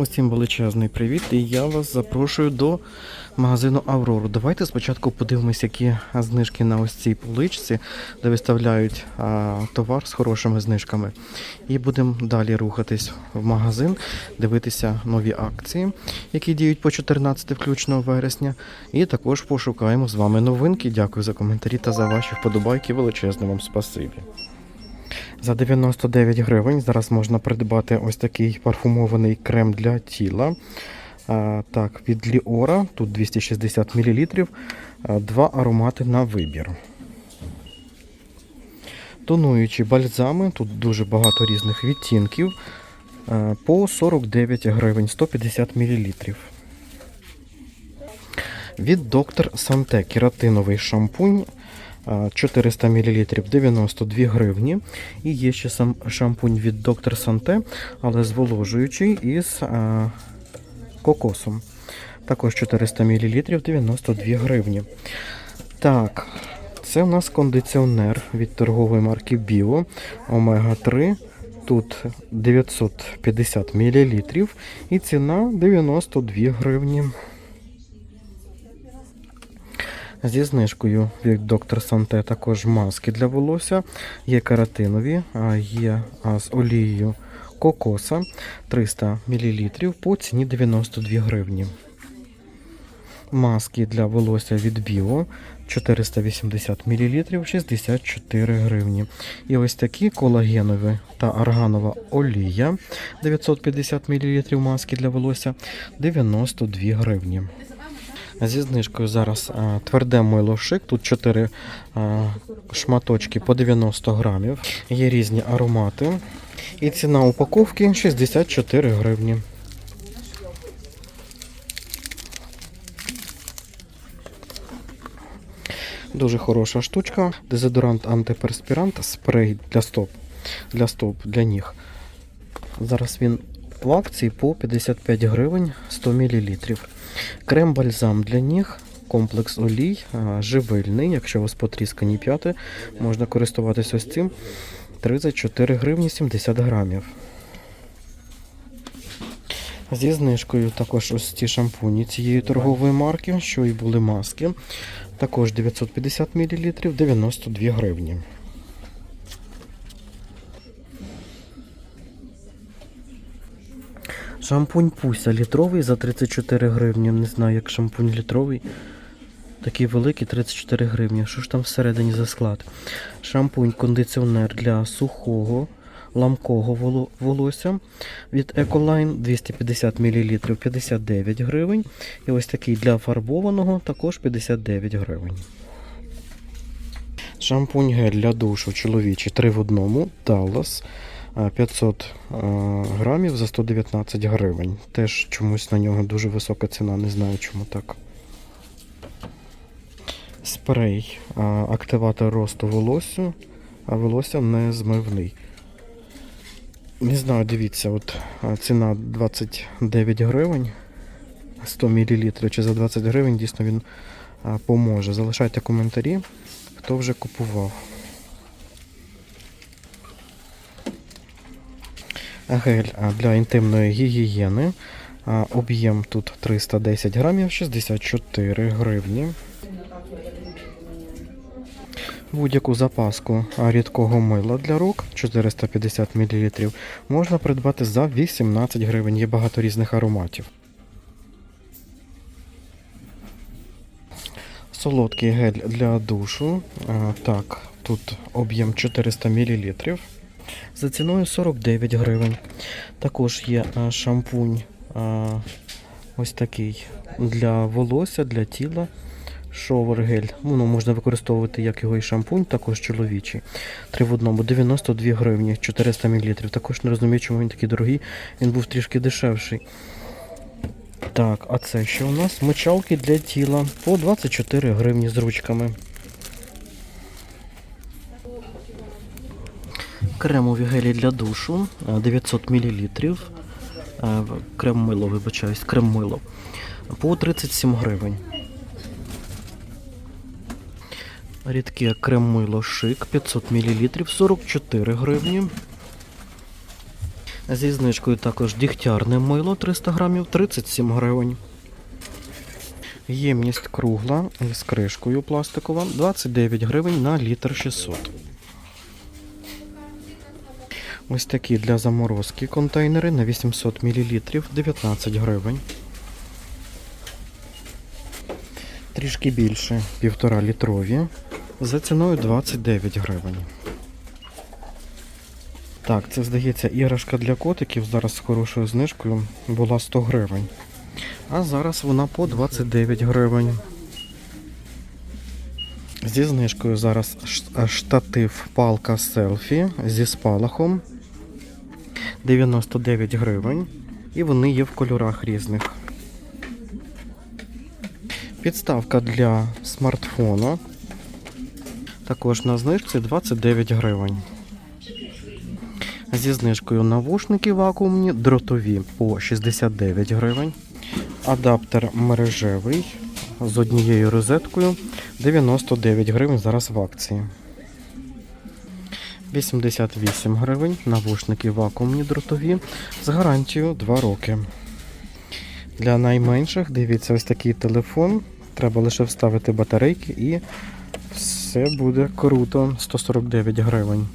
Усім величезний привіт, і я вас запрошую до магазину Аврору. Давайте спочатку подивимось, які знижки на ось цій поличці, де виставляють а, товар з хорошими знижками. І будемо далі рухатись в магазин, дивитися нові акції, які діють по 14 включно вересня. І також пошукаємо з вами новинки. Дякую за коментарі та за ваші вподобайки. Величезне вам спасибі. За 99 гривень зараз можна придбати ось такий парфумований крем для тіла. Так, від Ліора, тут 260 мл, два аромати на вибір. Тонуючі бальзами, тут дуже багато різних відтінків. По 49 гривень 150 мл. Від доктор Санте кератиновий шампунь 400 мл 92 гривні. І є ще сам шампунь від доктор Санте, але зволожуючий із кокосом. Також 400 мл 92 гривні. Так, це у нас кондиціонер від торгової марки Біо Омега 3. Тут 950 мл і ціна 92 гривні. Зі знижкою від доктор Санте також маски для волосся. Є каратинові, є з олією кокоса 300 мл по ціні 92 гривні. Маски для волосся від Біо 480 мл 64 гривні. І ось такі колагенові та арганова олія 950 мл маски для волосся 92 гривні. Зі знижкою зараз а, тверде мило шик. Тут 4 а, шматочки по 90 грамів. Є різні аромати. І ціна упаковки 64 гривні. Дуже хороша штучка. Дезодорант антиперспірант, спрей для стоп. Для стоп, для ніг. Зараз він в акції по 55 гривень 100 мл. Крем-бальзам для ніг, комплекс олій, живильний. Якщо у вас потріскані п'яти, можна користуватися ось цим. 34 гривні 70 грамів. Зі знижкою також ось ці шампуні цієї торгової марки, що і були маски. Також 950 мл 92 гривні. Шампунь Пуся літровий за 34 гривні. Не знаю, як шампунь літровий. Такий великий 34 гривні. Що ж там всередині за склад? Шампунь кондиціонер для сухого, ламкого волосся від Ecoline 250 мл 59 гривень. І ось такий для фарбованого також 59 гривень. Шампунь гель для душу чоловічий 3 в одному Dallas а, 500 грамів за 119 гривень. Теж чомусь на нього дуже висока ціна, не знаю чому так. Спрей активатор росту волосся, а волосся не змивний. Не знаю, дивіться, от ціна 29 гривень 100 мл. Чи за 20 гривень дійсно він поможе. Залишайте коментарі, хто вже купував. Гель для інтимної гігієни. Об'єм тут 310 грамів, 64 гривні. Будь-яку запаску рідкого мила для рук 450 мл можна придбати за 18 гривень. Є багато різних ароматів. Солодкий гель для душу. Так, тут об'єм 400 мл. За ціною 49 гривень. Також є а, шампунь а, ось такий для волосся, для тіла. Шовер гель. Воно можна використовувати як його і шампунь, також чоловічий. Три в одному 92 гривні, 400 мл. Також не розумію, чому він такий дорогий. Він був трішки дешевший. Так, а це що у нас? Мочалки для тіла по 24 гривні з ручками. Кремові гелі для душу е, 900 мл. Крем мило, вибачаюсь, крем мило. По 37 гривень. Рідке крем мило шик 500 мл 44 гривні. Зі знижкою також дігтярне мило 300 грамів 37 гривень. Ємність кругла із кришкою пластикова 29 гривень на літр 600. Ось такі для заморозки контейнери на 800 мл 19 гривень. Трішки більше, півтора літрові. За ціною 29 гривень. Так, це здається іграшка для котиків зараз з хорошою знижкою була 100 гривень. А зараз вона по 29 гривень. Зі знижкою зараз штатив палка селфі зі спалахом 99 гривень. І вони є в кольорах різних. Підставка для смартфона. Також на знижці 29 гривень. Зі знижкою навушники вакуумні, дротові по 69 гривень. Адаптер мережевий з однією розеткою 99 гривень зараз в акції. 88 гривень. Навушники вакуумні дротові з гарантією 2 роки. Для найменших дивіться ось такий телефон. Треба лише вставити батарейки і все буде круто. 149 гривень.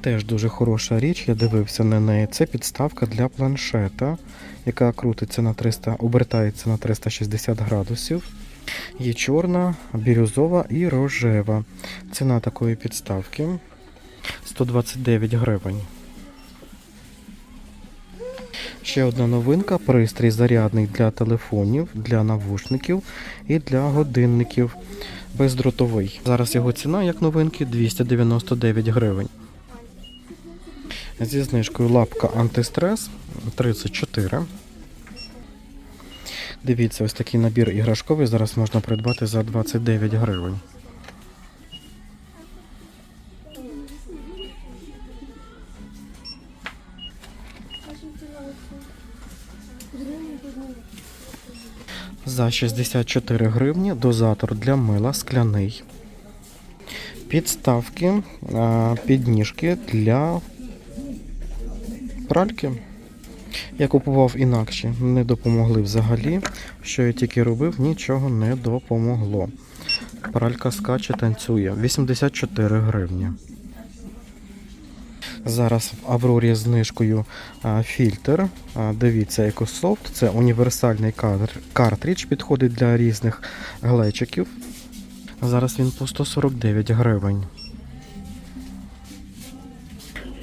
Теж дуже хороша річ, я дивився на неї. Це підставка для планшета, яка крутиться на 300, обертається на 360 градусів. Є чорна, бірюзова і рожева. Ціна такої підставки 129 гривень. Ще одна новинка: пристрій зарядний для телефонів, для навушників і для годинників. Бездротовий. Зараз його ціна, як новинки, 299 гривень. Зі знижкою лапка антистрес 34. Дивіться, ось такий набір іграшковий зараз можна придбати за 29 гривень. За 64 гривні дозатор для мила скляний. Підставки, підніжки для пральки. Я купував інакше, не допомогли взагалі. Що я тільки робив, нічого не допомогло. Пралька скаче, танцює. 84 гривні. Зараз в Аврорі з знижкою фільтр. Дивіться, EcoSoft. Це універсальний картридж, підходить для різних глечиків. Зараз він по 149 гривень.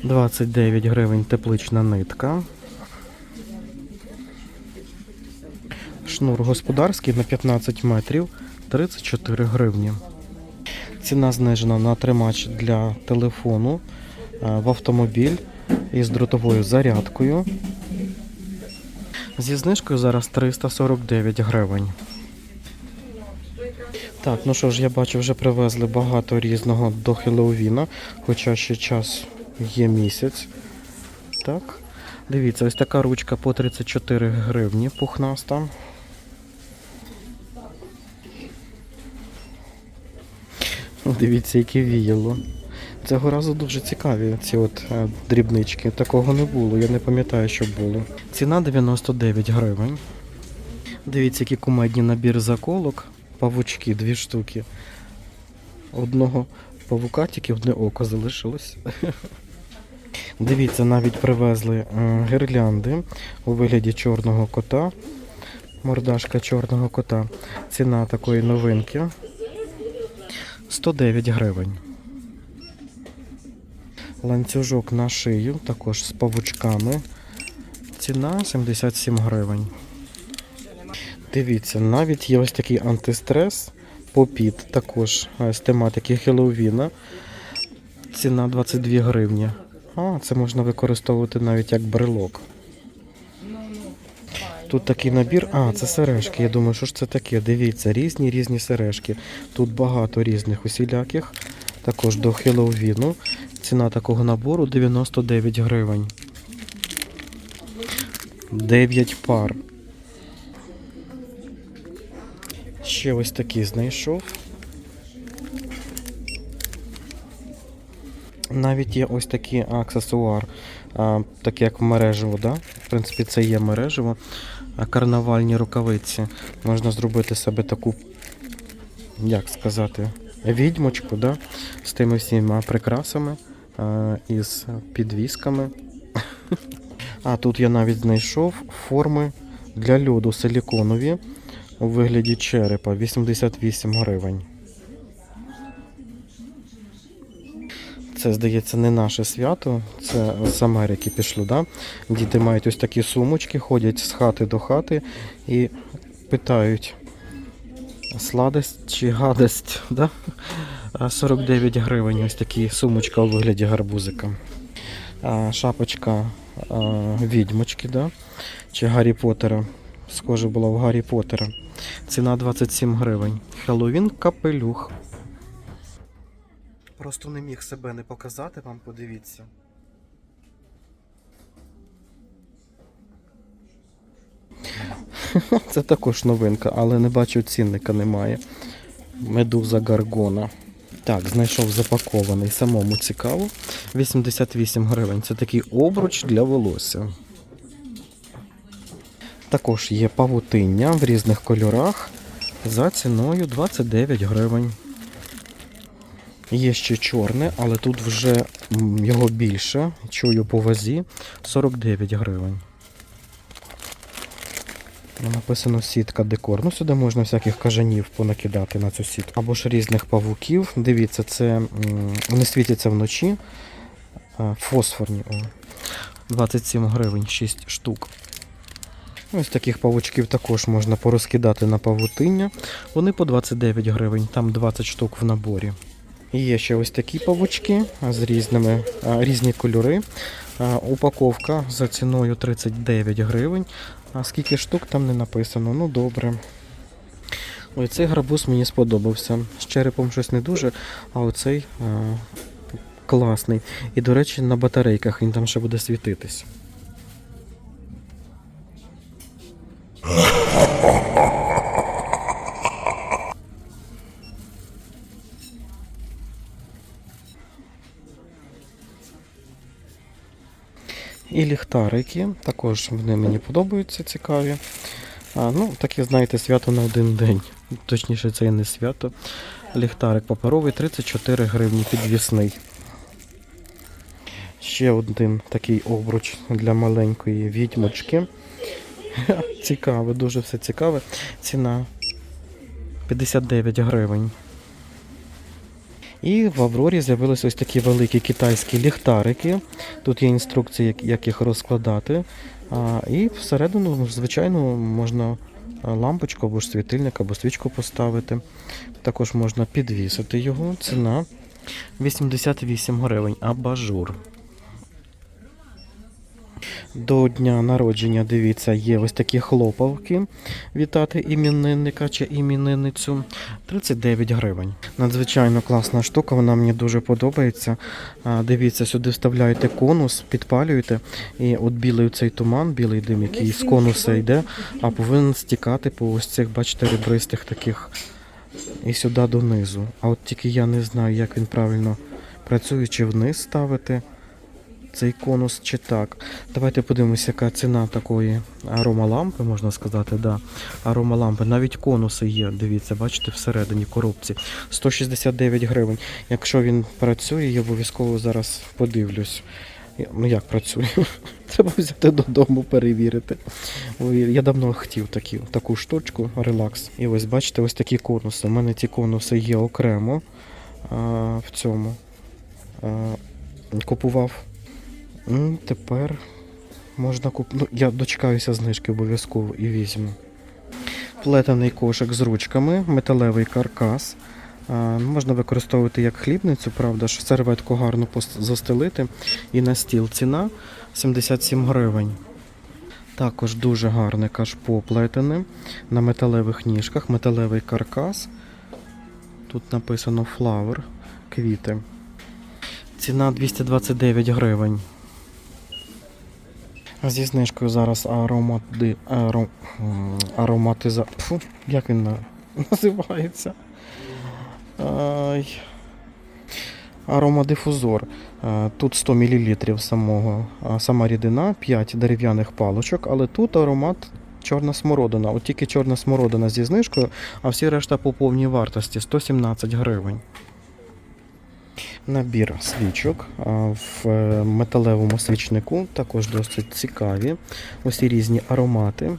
29 гривень теплична нитка. Шнур господарський на 15 метрів 34 гривні. Ціна знижена на тримач для телефону е, в автомобіль із дротовою зарядкою. Зі знижкою зараз 349 гривень. Так, ну що ж, я бачу, вже привезли багато різного до Хеллоуіна, хоча ще час є місяць. Так. Дивіться, ось така ручка по 34 гривні пухнаста. Ну, Дивіться, яке віяло. Цього разу дуже цікаві ці от е, дрібнички. Такого не було, я не пам'ятаю, що було. Ціна 99 гривень. Дивіться, який кумедні набір заколок. Павучки, дві штуки. Одного павука тільки одне око залишилось. Дивіться, навіть привезли е, гірлянди у вигляді чорного кота. Мордашка чорного кота. Ціна такої новинки 109 гривень. Ланцюжок на шию, також з павучками. Ціна 77 гривень. Дивіться, навіть є ось такий антистрес попіт, також е, з тематики Хеллоуіна. Ціна 22 гривні. А, це можна використовувати навіть як брелок. Тут такий набір. А, це сережки. Я думаю, що ж це таке? Дивіться, різні різні сережки. Тут багато різних усіляких. Також до Хеллоуіну. Ціна такого набору 99 гривень. 9 пар. Ще ось такий знайшов. Навіть є ось такий аксесуар, так як мережево, да? в принципі, це є мережево. Карнавальні рукавиці. Можна зробити себе таку, як сказати, відьмочку, да? з тими всіма прикрасами, із підвісками. А тут я навіть знайшов форми для льоду силіконові у вигляді черепа 88 гривень. Це, здається, не наше свято, це з Америки пішло, да? Діти мають ось такі сумочки, ходять з хати до хати і питають сладость чи гадость, да? 49 гривень ось такі сумочка у вигляді гарбузика. Шапочка відьмочки, да? чи Гаррі Поттера. Схоже була в Гаррі Поттера. Ціна 27 гривень. Хеллоуін капелюх. Просто не міг себе не показати вам, подивіться. Це також новинка, але не бачу цінника немає. Медуза Гаргона. Так, знайшов запакований, самому цікаво. 88 гривень. Це такий обруч для волосся. Також є павутиння в різних кольорах за ціною 29 гривень. Є ще чорне, але тут вже його більше. Чую по вазі 49 гривень. Написано сітка декор. Ну, сюди можна всяких кажанів понакидати на цю сітку. Або ж різних павуків. Дивіться, це вони світяться вночі. Фосфорні. 27 гривень, 6 штук. Ось таких павучків також можна порозкидати на павутиння. Вони по 29 гривень, там 20 штук в наборі. Є ще ось такі павучки з різними різні кольори. Упаковка за ціною 39 гривень. А скільки штук там не написано. Ну добре. Ой, цей гарбуз мені сподобався. З черепом щось не дуже, а оцей а, класний. І, до речі, на батарейках він там ще буде світитись. І ліхтарики, також вони мені подобаються, цікаві. А, ну, таке, знаєте, свято на один день. Точніше, це і не свято. Ліхтарик паперовий 34 гривні підвісний. Ще один такий обруч для маленької відьмочки. Цікаве, дуже все цікаве. Ціна 59 гривень. І в Аврорі з'явилися ось такі великі китайські ліхтарики. Тут є інструкції, як, їх розкладати. І всередину, ну, звичайно, можна лампочку або ж світильник, або свічку поставити. Також можна підвісити його. Ціна 88 гривень. Абажур. До дня народження, дивіться, є ось такі хлопавки. Вітати іменинника чи іменинницю. 39 гривень. Надзвичайно класна штука, вона мені дуже подобається. Дивіться, сюди вставляєте конус, підпалюєте, і от білий цей туман, білий дим, який з конуса йде, а повинен стікати по ось цих, бачите, ребристих таких і сюди донизу. А от тільки я не знаю, як він правильно працює, чи вниз ставити цей конус чи так. Давайте подивимося, яка ціна такої аромалампи, можна сказати, да. Аромалампи. Навіть конуси є, дивіться, бачите, всередині коробці. 169 гривень. Якщо він працює, я обов'язково зараз подивлюсь. Ну як працює? Треба взяти додому, перевірити. Я давно хотів такі, таку штучку, релакс. І ось бачите, ось такі конуси. У мене ці конуси є окремо а, в цьому. А, купував. Тепер можна купити. Ну, я дочекаюся знижки обов'язково і візьму. Плетений кошик з ручками, металевий каркас. А, можна використовувати як хлібницю, правда, що серветку гарно застелити. І на стіл ціна 77 гривень. Також дуже гарне кашпо плетене на металевих ніжках, металевий каркас. Тут написано flower, квіти. Ціна 229 гривень. Зі знижкою зараз аромати... аро... м, ароматиза... Фу, як він називається? Ай. Аромадифузор. Е, Тут 100 мл самого, сама рідина, 5 дерев'яних палочок, але тут аромат чорна смородина. От тільки чорна смородина зі знижкою, а всі решта по повній вартості 117 гривень. Набір свічок в е, металевому свічнику, також досить цікаві. Усі різні аромати.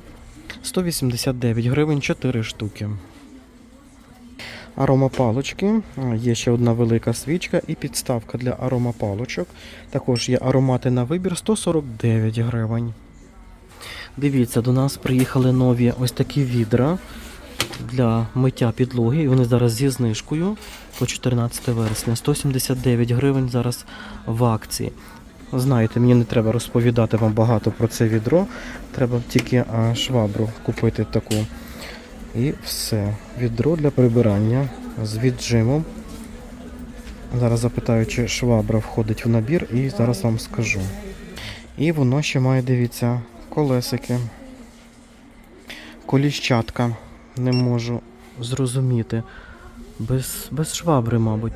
189 гривень 4 штуки. Аромапалочки. Є ще одна велика свічка і підставка для аромапалочок. Також є аромати на вибір 149 гривень. Дивіться, до нас приїхали нові ось такі відра для миття підлоги. І вони зараз зі знижкою по 14 вересня. 179 гривень зараз в акції. Знаєте, мені не треба розповідати вам багато про це відро. Треба тільки а, швабру купити таку. І все. Відро для прибирання з віджимом. Зараз запитаю, чи швабра входить в набір, і зараз вам скажу. І воно ще має, дивіться, колесики. Коліщатка. Не можу зрозуміти. Без, без швабри, мабуть.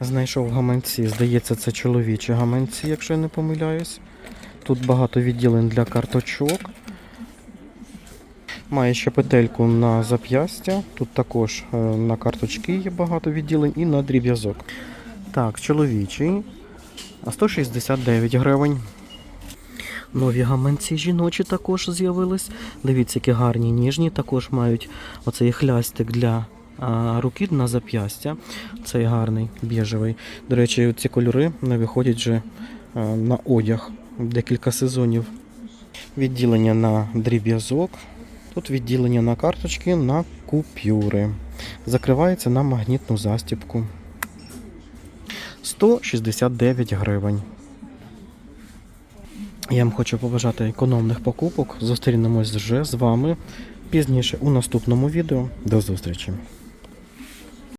Знайшов гаманці. Здається, це чоловічі гаманці, якщо я не помиляюсь. Тут багато відділень для карточок. Має ще петельку на зап'ястя. Тут також е, на карточки є багато відділень і на дріб'язок. Так, чоловічий. А 169 гривень. Нові гаманці жіночі також з'явились. Дивіться, які гарні ніжні. Також мають оцей хлястик для руки на зап'ястя. Цей гарний біжевий. До речі, ці кольори не виходять вже на одяг декілька сезонів. Відділення на дріб'язок. Тут відділення на карточки на купюри. Закривається на магнітну застібку. 169 гривень. Я вам хочу побажати економних покупок. Зустрінемось вже з вами пізніше у наступному відео. До зустрічі!